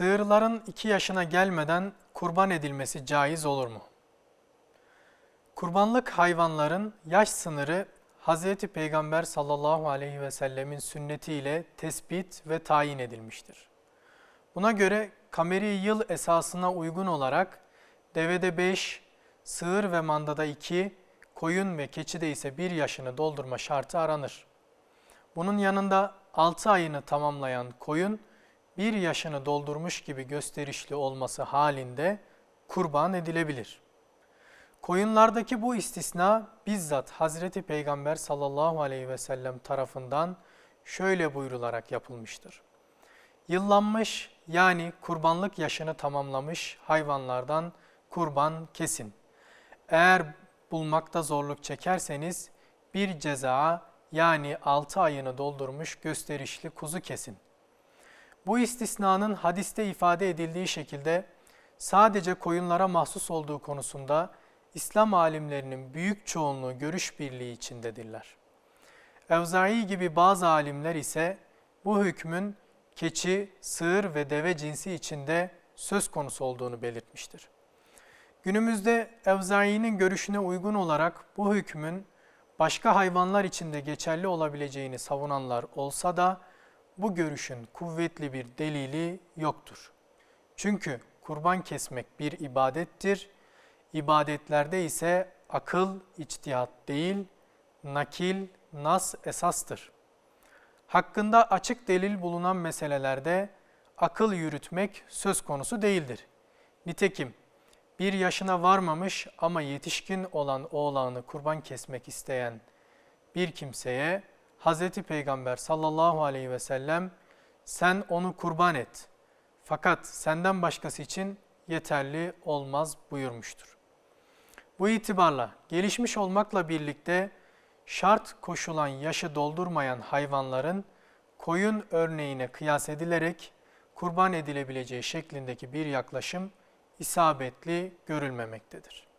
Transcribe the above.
Sığırların 2 yaşına gelmeden kurban edilmesi caiz olur mu? Kurbanlık hayvanların yaş sınırı Hz. Peygamber sallallahu aleyhi ve sellemin sünnetiyle tespit ve tayin edilmiştir. Buna göre kameri yıl esasına uygun olarak devede 5, sığır ve mandada 2, koyun ve keçide ise 1 yaşını doldurma şartı aranır. Bunun yanında 6 ayını tamamlayan koyun 1 yaşını doldurmuş gibi gösterişli olması halinde kurban edilebilir. Koyunlardaki bu istisna bizzat Hazreti Peygamber sallallahu aleyhi ve sellem tarafından şöyle buyrularak yapılmıştır. Yıllanmış yani kurbanlık yaşını tamamlamış hayvanlardan kurban kesin. Eğer bulmakta zorluk çekerseniz bir ceza yani 6 ayını doldurmuş gösterişli kuzu kesin. Bu istisnanın hadiste ifade edildiği şekilde sadece koyunlara mahsus olduğu konusunda İslam alimlerinin büyük çoğunluğu görüş birliği içindedirler. Evzai gibi bazı alimler ise bu hükmün keçi, sığır ve deve cinsi içinde söz konusu olduğunu belirtmiştir. Günümüzde Evzai'nin görüşüne uygun olarak bu hükmün başka hayvanlar için de geçerli olabileceğini savunanlar olsa da bu görüşün kuvvetli bir delili yoktur. Çünkü kurban kesmek bir ibadettir. İbadetlerde ise akıl, içtihat değil, nakil, nas esastır. Hakkında açık delil bulunan meselelerde akıl yürütmek söz konusu değildir. Nitekim bir yaşına varmamış ama yetişkin olan oğlanı kurban kesmek isteyen bir kimseye Hz. Peygamber sallallahu aleyhi ve sellem sen onu kurban et fakat senden başkası için yeterli olmaz buyurmuştur. Bu itibarla gelişmiş olmakla birlikte şart koşulan yaşı doldurmayan hayvanların koyun örneğine kıyas edilerek kurban edilebileceği şeklindeki bir yaklaşım isabetli görülmemektedir.